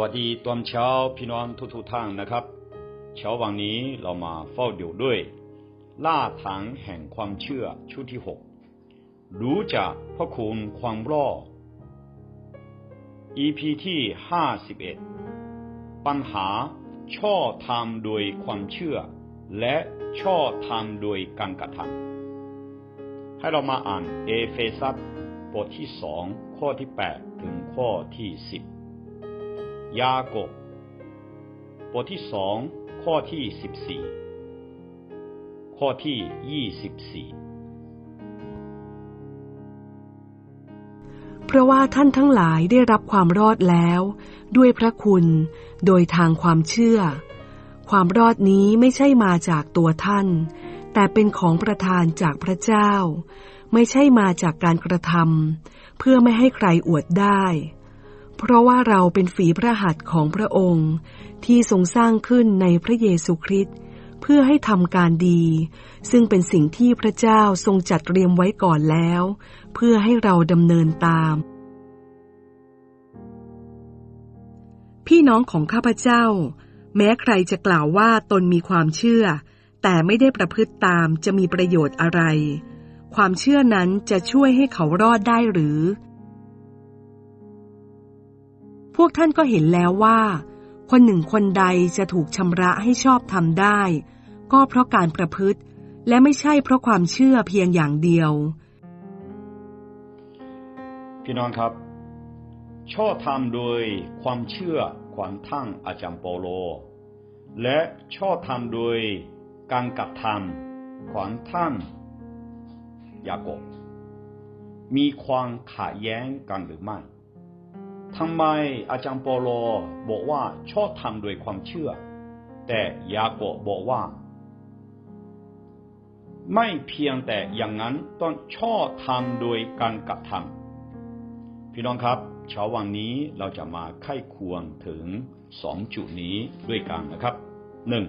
วัสดีตอนเช้าพี่น้องทุกๆท่านนะครับ เช้าวันนี้เรามาเฝ้าเดูด้วย ล่าถังแห่งความเชื่อชุดที่หกรู้จักพระคุณความรอด EP ที่ห้าสิบเอ็ดปัญหาช่อทำโดยความเชื่อ และช่อทำโดยการกระทำให้เรามาอ่านเอเฟซัสบทที่สองข้อที่แปดถึงข้อที่สิบ ยากบบทที่สองข้อที่สิบสี่ข้อที่ยี่สิบสี่เพราะว่าท่านทั้งหลายได้รับความรอดแล้ว ด้วยพระคุณโดยทางความเชื่อ ความรอดนี้ไม่ใช่มาจากตัวท่าน แต่เป็นของประทานจากพระเจ้า ไม่ใช่มาจากการกระทำเพื่อไม่ให้ใครอวดได้ เพราะว่าเราเป็นฝีพระหัตถ์ของพระองค์ ที่ทรงสร้างขึ้นในพระเยซูคริสต์เพื่อให้ทำการดี ซึ่งเป็นสิ่งที่พระเจ้าทรงจัดเตรียมไว้ก่อนแล้ว เพื่อให้เราดำเนินตาม พี่น้องของข้าพเจ้า แม้ใครจะกล่าวว่าตนมีความเชื่อ แต่ไม่ได้ประพฤติตามจะมีประโยชน์อะไร ความเชื่อนั้นจะช่วยให้เขารอดได้หรือ พวกท่านก็เห็นแล้วว่า คนหนึ่งคนใดจะถูกชำระให้ชอบทำได้ ก็เพราะการประพฤติ และไม่ใช่เพราะความเชื่อเพียงอย่างเดียว พี่น้องครับ ชอบทำโดยความเชื่อขวานทั้งอาจารย์เปโล และชอบทำโดยการกระทำขวานทั้งยากบมีความขัดแย้งกันหรือไม่ ทำไมอาจารย์เปาโลบอกว่าชอบทำโดยความเชื่อ แต่ยาโกบบอกว่า ไม่เพียงแต่อย่างนั้นต้องชอบทำโดยการกระทำพี่น้องครับเช้าวันนี้เราจะมาไข้ควรถึงสองจุดนี้ด้วยกันนะครับหนึ่ง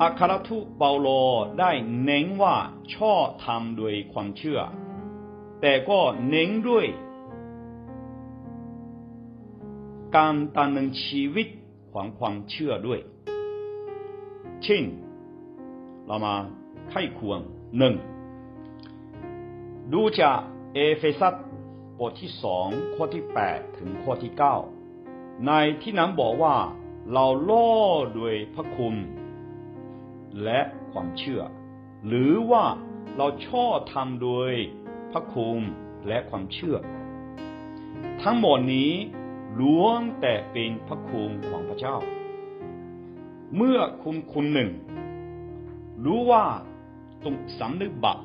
อัครทูตเปาโลได้เน้นว่าชอบทำโดยความเชื่อ แต่ก็เน้นด้วย การดำเนินชีวิตของความเชื่อด้วย เช่น เรามาไข้ควรหนึ่งดูจากเอเฟซัสบทที่สองข้อที่แปดถึงข้อที่เก้าในที่นั้นบอกว่าเราล่อด้วยพระคุณและความเชื่อ หรือว่าเราชอบทำโดย พระคุณและความเชื่อ ทั้งหมดนี้ล้วนแต่เป็นพระคุณของพระเจ้า เมื่อคุณคุณหนึ่ง รู้ว่าต้องสำนึกบาป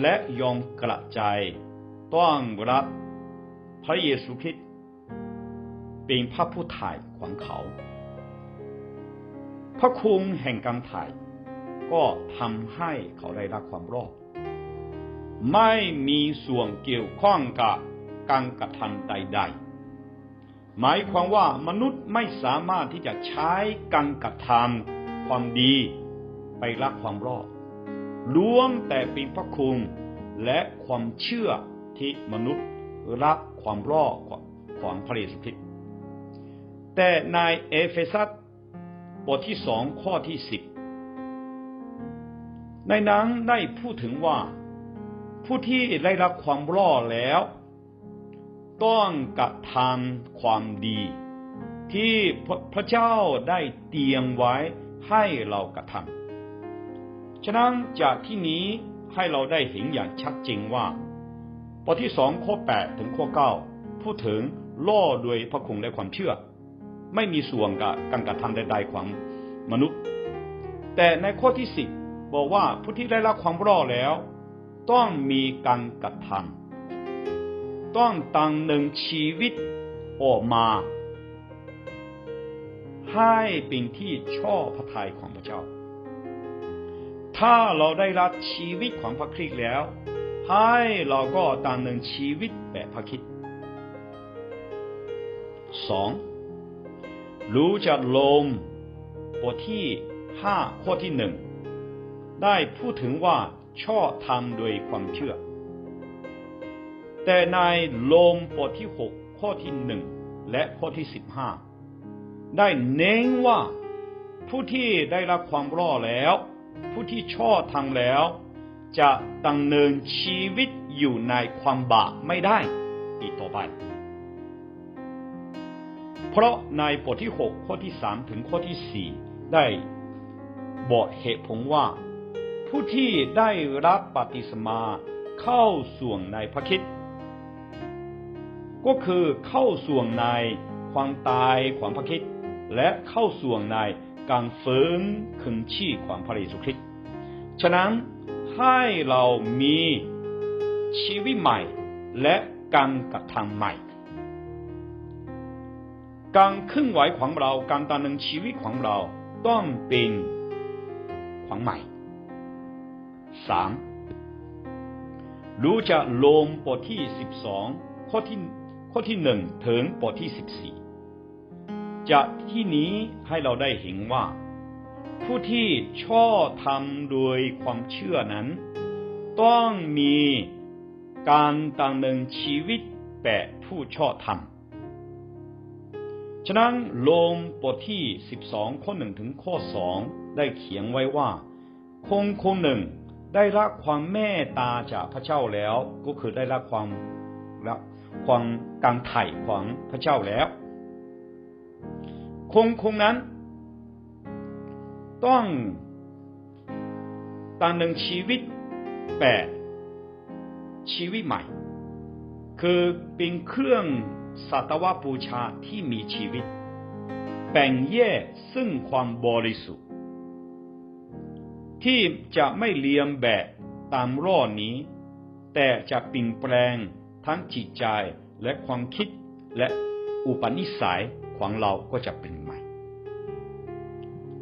และยอมกระจายต้อนรับพระเยซูคริสต์เป็นพระผู้ถ่ายของเขา พระคุณแห่งการถ่ายก็ทำให้เขาได้รับความรอด ไม่มีส่วนเกี่ยวข้องกับการกระทำใด ๆ หมายความว่ามนุษย์ไม่สามารถที่จะใช้การกระทำความดีไปรับความรอดล้วนแต่เป็นพระคุณและความเชื่อที่มนุษย์รับความรอดของพระเยซูคริสต์แต่ในเอเฟซัสบทที่สองข้อที่สิบในนั้นได้พูดถึงว่า ผู้ที่ได้รับความรอดแล้ว ต้องกระทำความดี ที่พระเจ้าได้เตรียมไว้ให้เรากระทำฉะนั้นจากที่นี้ให้เราได้เห็นอย่างชัดเจนว่าบทที่สองข้อแปดถึงข้อเก้าพูดถึงล่อโดยพระคุณและความเชื่อ ไม่มีส่วนกับการกระทำใดๆของมนุษย์ แต่ในข้อที่สิบบอกว่าผู้ที่ได้รับความรอดแล้ว ต้องมีการกระทำต้องตั้งหนึ่งชีวิตออกมา ให้เป็นที่ชอบพระทัยของพระเจ้า ถ้าเราได้รับชีวิตของพระคริสต์แล้ว ให้เราก็ดำเนินชีวิตแบบพระคริสต์สองรู้จักลมบทที่ห้าข้อที่หนึ่งได้พูดถึงว่า ชอบทำโดยความเชื่อ แต่ในลมบทที่หกข้อที่หนึ่งและข้อที่สิบห้าได้เน้นว่า ผู้ที่ได้รับความรอดแล้ว ผู้ที่ชอบทำแล้ว จะดำเนินชีวิตอยู่ในความบาปไม่ได้อีกต่อไป เพราะในบทที่ 6 ข้อที่ 3 ถึงข้อที่ 4 ได้บอกเหตุผลว่า ผู้ที่ได้รับปฏิสมาเข้าส่วนในพระคิดก็คือเข้าส่วนในความตายของพระคิดและเข้าส่วนในการฟื้นคืนชีพของพระเยซูคริสต์ฉะนั้นให้เรามีชีวิตใหม่และการกระทำใหม่ การเคลื่อนไหวของเราการดำเนินชีวิตของเราต้องเป็นของใหม่ สามรู้จะลงบทที่สิบสองข้อที่ข้อที่หนึ่งถึงบทที่สิบสี่จากที่นี้ให้เราได้เห็นว่า ผู้ที่ชอบทำโดยความเชื่อนั้น ต้องมีการดำเนินชีวิตแบบผู้ชอบทำฉะนั้นลงบทที่ 12 ข้อหนึ่งถึงข้อสองได้เขียนไว้ว่า คงคนหนึ่ง ได้รับความเมตตาจากพระเจ้าแล้ว ก็คือได้รับความรับความการไถ่ของพระเจ้าแล้ว คงคงนั้น ต้องดำเนินชีวิตแบบชีวิตใหม่ คือเป็นเครื่องสัตวบูชาที่มีชีวิต แบ่งแยกซึ่งความบริสุทธิ์ ที่จะไม่เลียมแบบตามร่อนี้ แต่จะเปลี่ยนแปลงทั้งจิตใจและความคิดและอุปนิสัยของเราก็จะเป็นใหม่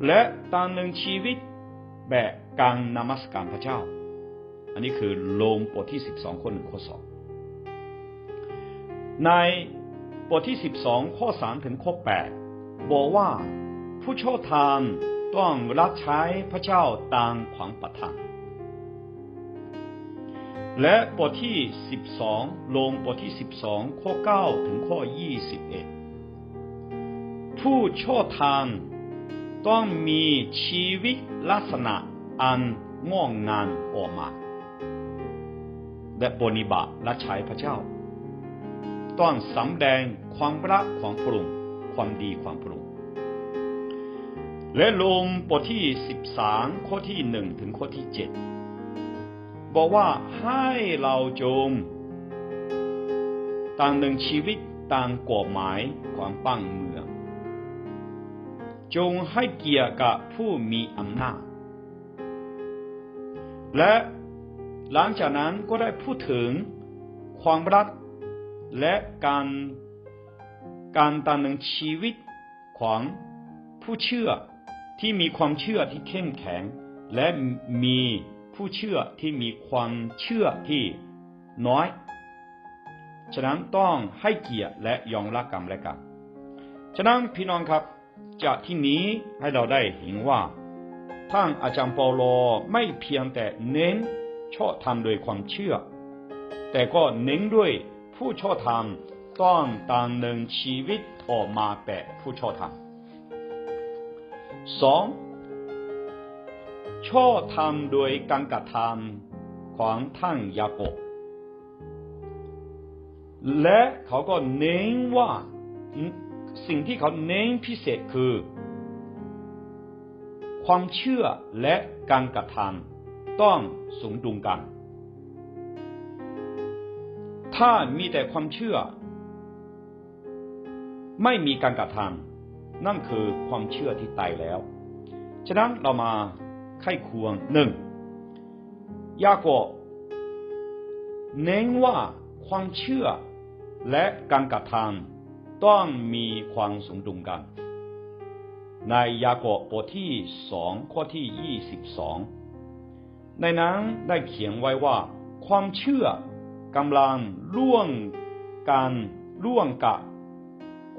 และตามหนึ่งชีวิตแบบการนมัสการพระเจ้า อันนี้คือโลงบทที่ 12 ข้อหนึ่งข้อสองในบทที่ 12 ข้อ 3 ถึงข้อ 8 บอกว่าผู้ชอบธรรม ต้องรับใช้พระเจ้าตามความประทานและบทที่ 12 ลงบทที่ 12 ข้อ 9 ถึงข้อ 21 ผู้ชอบธรรมต้องมีชีวิตลักษณะอันงอกงามออกมา และบนิบาตและใช้พระเจ้า ต้องสำแดงความรักของพระองค์ความดีของพระองค์ และลงบทที่13ข้อที่1ถึงข้อที่7บอกว่าให้เราจงต่างหนึ่งชีวิตต่ามกฎหมายของบ้านเมือง จงให้เกียรติกับผู้มีอำนาจ และหลังจากนั้นก็ได้พูดถึงความรักและการการดำเนินชีวิตของผู้เชื่อ ที่มีความเชื่อที่เข้มแข็ง และมีผู้เชื่อที่มีความเชื่อที่น้อย ฉะนั้นต้องให้เกียรติและยอมรับกันและกัน ฉะนั้นพี่น้องครับ จากที่นี้ให้เราได้เห็นว่าท่านอาจารย์เปาโลไม่เพียงแต่เน้นชอบธรรมโดยความเชื่อ แต่ก็เน้นด้วยผู้ชอบธรรมต้องดำเนินชีวิตออกมาแบบผู้ชอบธรรม สองชอบธรรมโดยการกระทำของท่านยาโกบและเขาก็เน้นว่าสิ่งที่เขาเน้นพิเศษคือ ความเชื่อและการกระทำต้องสมดุลกัน ถ้ามีแต่ความเชื่อ ไม่มีการกระทำ นั่นคือความเชื่อที่ตายแล้ว ฉะนั้นเรามาไข้ควงหนึ่งยาโกเน้นว่าความเชื่อและการกระทำต้องมีความสมดุลกัน ในยาโกบบทที่สองข้อที่ยี่สิบสองในนั้นได้เขียนไว้ว่า ความเชื่อกำลังร่วงการร่วงกับ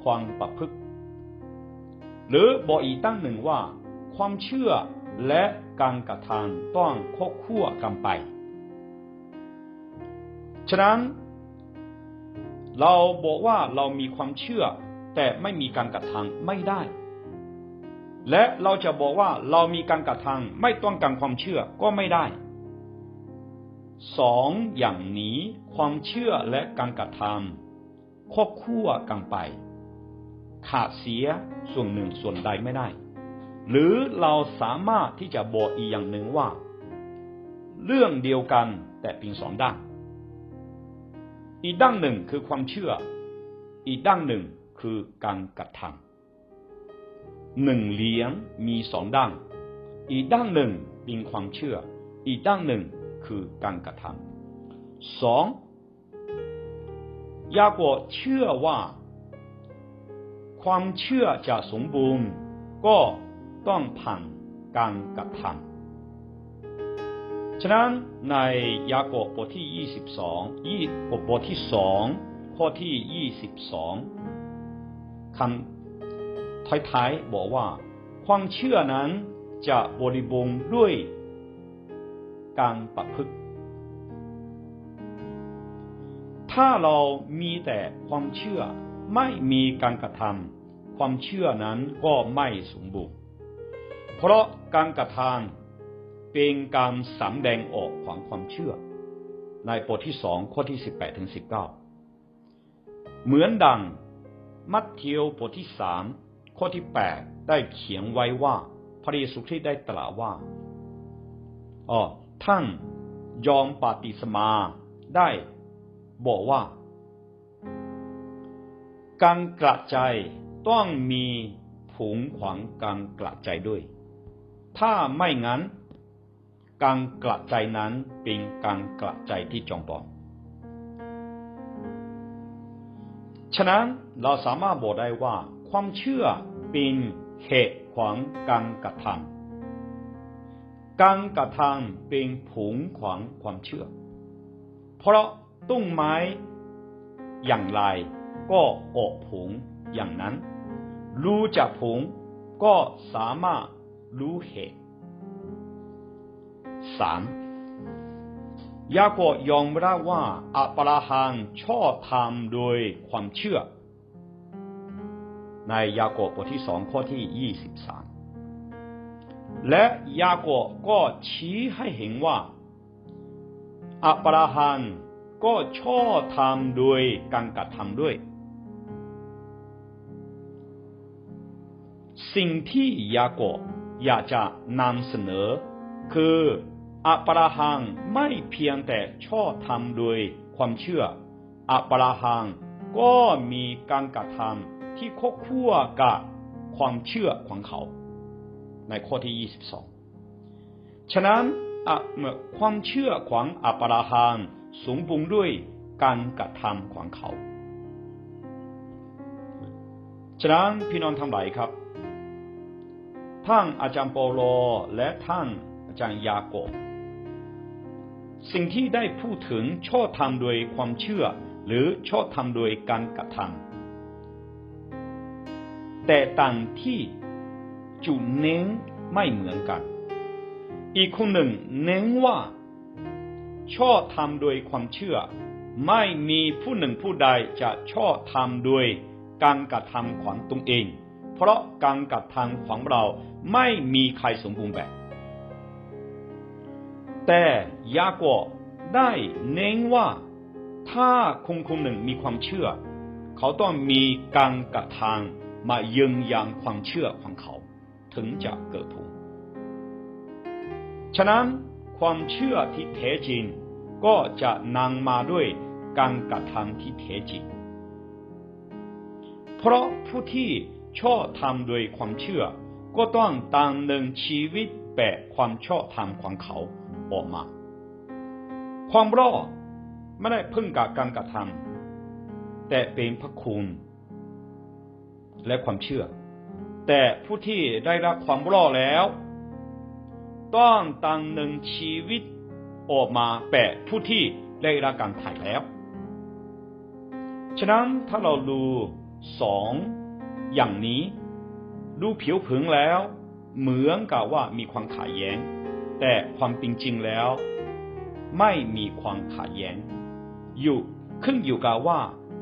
ความประพฤติ หรือบอกอีกตั้งหนึ่งว่า ความเชื่อและการกระทำต้องควบคู่กันไป ฉะนั้น เราบอกว่าเรามีความเชื่อ แต่ไม่มีการกระทำไม่ได้ และเราจะบอกว่าเรามีการกระทำไม่ต้องการความเชื่อก็ไม่ได้สองอย่างนี้ความเชื่อและการกระทำควบคู่กันไป ขาดเสียส่วนหนึ่งส่วนใดไม่ได้ หรือเราสามารถที่จะบอกอีกอย่างหนึ่งว่า เรื่องเดียวกันแต่เป็นสองด้าน อีกด้านหนึ่งคือความเชื่อ อีกด้านหนึ่งคือการกระทำหนึ่งเหรียญมีสองด้าน อีกด้านหนึ่งเป็นความเชื่อ อีกด้านหนึ่งคือการกระทำสองยาโกเชื่อว่า ความเชื่อจะสมบูรณ์ ก็ต้องผ่านการกระทำฉะนั้นในยากบบทที่ 22ยี่บทที่สองข้อที่ 22คำท้ายๆบอกว่า ความเชื่อนั้นจะบริบูรณ์ด้วยการประพฤติถ้าเรามีแต่ความเชื่อ ไม่มีการกระทำความเชื่อนั้นก็ไม่สมบูรณ์ เพราะการกระทำเป็นการสำแดงออกของความเชื่อ ในบทที่สองข้อที่สิบแปดถึงสิบเก้าเหมือนดังมัทธิวบทที่สามข้อที่แปดได้เขียนไว้ว่าพระเยซูคริสต์ได้ตรัสว่าอ๋อท่านยอมปฏิสมาได้บอกว่า การกระจายต้องมีผงขวางการกระจายด้วย ถ้าไม่งั้น การกระจายนั้นเป็นการกระจายที่จองปอมฉะนั้นเราสามารถบอกได้ว่า ความเชื่อเป็นเหตุขวางการกระทำการกระทำเป็นผงขวางความเชื่อ เพราะต้นไม้อย่างไร ก็ออกผงอย่างนั้น รู้จักผงก็สามารถรู้เหตุสามยาโกยอมรับว่าอับราฮัมชอบทำโดยความเชื่อ ในยาโกบบทที่สองข้อที่ยี่สิบสามและยาโกก็ชี้ให้เห็นว่าอับราฮัมก็ชอบทำโดยการกระทำด้วย สิ่งที่ยาโกบอยากจะนำเสนอ คืออับราฮัมไม่เพียงแต่ชอบทำโดยความเชื่ออับราฮัมก็มีการกระทำที่ควบคู่กับความเชื่อของเขา ในข้อที่ 22 ฉะนั้นความเชื่อของอับราฮัมสมบูรณ์ด้วยการกระทำของเขา ฉะนั้นพี่น้องทั้งหลายครับ ท่านอาจารย์เปโลและท่านอาจารย์ยาโกบสิ่งที่ได้พูดถึงชอบทำโดยความเชื่อ หรือชอบทำโดยการกระทำแต่ต่างที่จุดเน้นไม่เหมือนกัน อีกคนหนึ่งเน้นว่า ชอบทำโดยความเชื่อ ไม่มีผู้หนึ่งผู้ใดจะชอบทำโดยการกระทำของตนเอง เพราะการกระทำของเราไม่มีใครสมบูรณ์แบบ แต่ยาโกได้เน้นว่าถ้าคนคนหนึ่งมีความเชื่อ เขาต้องมีการกระทำมายืนยันความเชื่อของเขา ถึงจะเกิดผลฉะนั้นความเชื่อที่แท้จริงก็จะนำมาด้วยการกระทำที่แท้จริง เพราะผู้ที่ ชอบทำโดยความเชื่อ ก็ต้องดำเนินชีวิตแบบความชอบธรรมของเขาออกมา ความรอดไม่ได้พึ่งกับการกระทำแต่เป็นพระคุณและความเชื่อ แต่ผู้ที่ได้รับความรอดแล้ว ต้องดำเนินชีวิตออกมาแปะผู้ที่ได้รับการถ่ายแล้ว ฉะนั้นถ้าเราดูสอง อย่างนี้ดูผิวเผิงแล้ว เหมือนกับว่ามีความขัดแย้ง แต่ความเป็นจริงแล้ว ไม่มีความขัดแย้ง อยู่ขึ้นอยู่กับว่า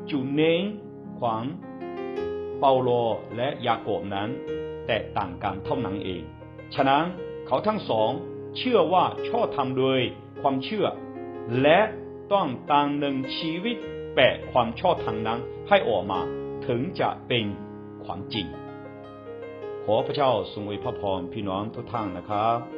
จุเน้นของเปาโลและยาโกบนั้น แตกต่างกันเท่านั้นเอง ฉะนั้นเขาทั้งสองเชื่อว่าชอบทำโดยความเชื่อ และต้องดำเนินชีวิตแปะความชอบทางนั้นให้ออกมา ถึงจะเป็น ความจริง ขอพระเจ้าทรงอวยพระพรพี่น้องทุกท่านนะครับ